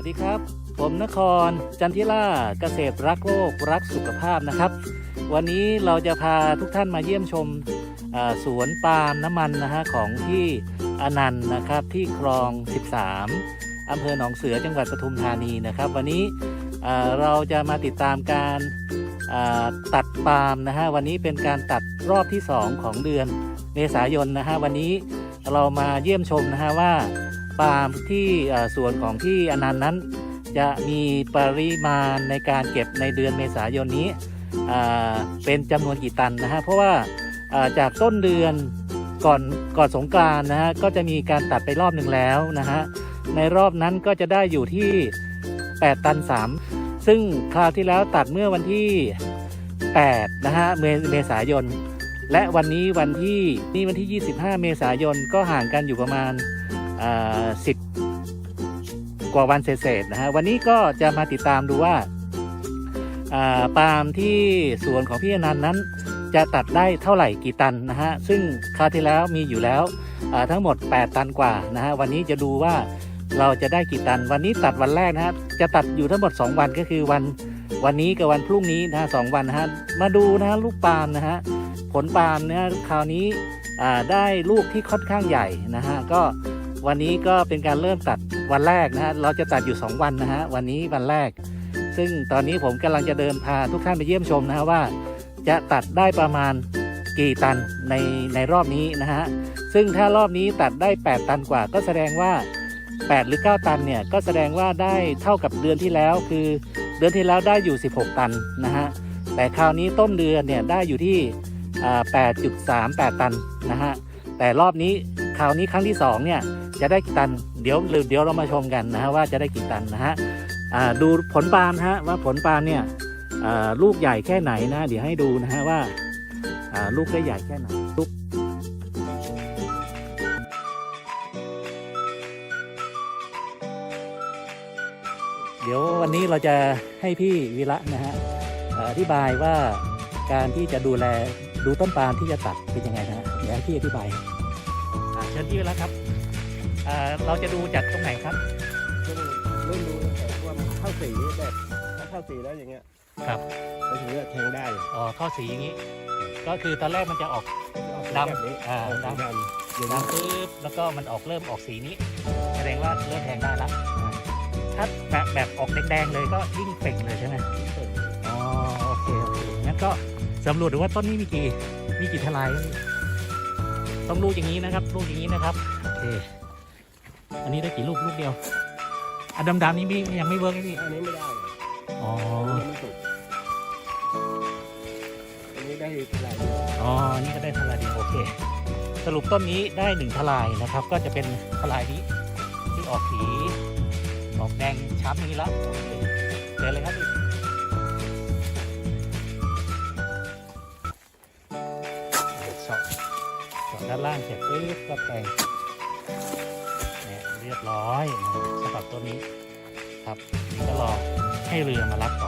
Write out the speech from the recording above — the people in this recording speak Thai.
วัสดีครับ ผมนคร จันทิล่าเกษตรรักโลกรักสุขภาพนะครับ วันนี้เราจะพาทุกท่านมาเยี่ยมชมสวนปาล์มน้ำมันนะฮะของที่อนันต์นะครับที่คลอง 13 อำเภอหนองเสือจังหวัดปทุมธานีนะครับ วันนี้เราจะมาติดตามการตัดปาล์มนะฮะวันนี้เป็นการตัดรอบที่ 2 ของเดือนเมษายนนะฮะวันนี้เรามาเยี่ยมชมนะฮะว่า ปาล์มที่เอ่อสวนของที่อนันต์นั้น จะมีปริมาณในการเก็บในเดือนเมษายนนี้เป็นจำนวนกี่ตันนะฮะเพราะว่าจากต้นเดือนก่อนก่อนสงกรานนะฮะก็จะมีการตัดไปรอบหนึ่งแล้วนะฮะในรอบนั้นก็จะได้อยู่ที่ 8 ตัน 3 ซึ่งคราวที่แล้วตัดเมื่อวันที่ 8 นะฮะเมเมษายน และวันนี้วันที่นี่วันที่ 25 เมษายนก็ห่างกันอยู่ประมาณ สิบกว่าวันเศษๆนะฮะวันนี้ก็จะมาติดตามดูว่าปาล์มที่สวนของพี่อนันต์นั้น จะตัดได้เท่าไหร่กี่ตันนะฮะซึ่งคราวที่แล้วมีอยู่แล้วทั้งหมด 8 ตันกว่านะฮะวันนี้จะดูว่าเราจะได้กี่ตัน วันนี้ตัดวันแรกนะฮะจะตัดอยู่ทั้งหมด 2 วันก็คือวันวันนี้กับวันพรุ่งนี้นะฮะสองวันนะฮะมาดูนะฮะลูกปาล์มนะฮะผลปาล์มนะฮะคราวนี้ได้ลูกที่ค่อนข้างใหญ่นะฮะก็ วันนี้ก็เป็นการเริ่มตัดวันแรกนะฮะเราจะตัดอยู่ 2 วันนะฮะวันนี้วันแรก ซึ่งตอนนี้ผมกำลังจะเดินพาทุกท่านไปเยี่ยมชมนะฮะว่า จะตัดได้ประมาณกี่ตันในในรอบนี้นะฮะซึ่งถ้ารอบนี้ตัดได้ 8 ตันกว่า ก็แสดงว่า 8 หรือ 9 ตันเนี่ยก็แสดงว่าได้เท่ากับเดือนที่แล้วคือ เดือนที่แล้วได้อยู่ 16 ตันนะฮะแต่คราวนี้ต้นเดือนเนี่ยได้อยู่ที่อ่า8.38 ตันนะฮะแต่รอบนี้คราวนี้ครั้งที่สองเนี่ย จะได้กี่ตัน เดี๋ยวเดี๋ยวเรามาชมกันนะฮะว่าจะได้กี่ตันนะฮะดูผลปาล์มนฮะว่าผลปาล์มเนี่ยลูกใหญ่แค่ไหนนะเดี๋ยวให้ดูนะฮะว่าลูกได้ใหญ่แค่ไหนลูกเดี๋ยววันนี้เราจะให้พี่วีระนะฮะอธิบายว่าการที่จะดูแลดูต้นปาล์มที่จะตัดเป็นยังไงนะฮะเดี๋ยวให้พี่อธิบายเชิญพี่วีระครับ เราจะดูจากตรงไหนครับก็เริ่มดูตั้งแต่ว่ามันเข้าสีแบบถ้าเข้าสีแล้วอย่างเงี้ยครับไปถึงจะแทงได้อ๋อท่อสีอย่างนี้ ก็คือตอนแรกมันจะออกดำแบบนี้อ่าเออดำดำอย่างนี้น้ำปึ๊บแล้วก็มันออกเริ่มออกสีนี้ แสดงว่าเริ่มแทงได้แล้วถ้าแบบแบบออกแดงๆเลยก็ยิ่งเป่งเลยใช่ไหมอ๋อโอเคโอเคงั้นก็สำรวจดูว่าต้นนี้มีกี่มีกี่ทลายครับพี่ต้องลูกอย่างนี้นะครับลูกอย่างนี้นะครับโอเค อันนี้ได้กี่ลูกลูกเดียว อันดำๆนี้ไม่ยังไม่เวิร์กไหมพี่ อันนี้ไม่ได้อ๋ออันนี้ยังไม่สุกอันนี้ได้เท่าไหร่เดียวอ๋อนี่ก็ได้ทลายเดียวโอเค สรุปต้นนี้ได้หนึ่งทลายนะครับ ก็จะเป็นทลายนี้ที่ออกสีออกแดงช้ำอย่างนี้แล้วโอเคเจอเลยครับพี่เด็ดช็อตช็อตด้านล่างเสร็จปุ๊บก็แทง เนี่ยเรียบร้อยสำหรับต้นนี้ครับนี่ก็รอให้เรือมารับก่อน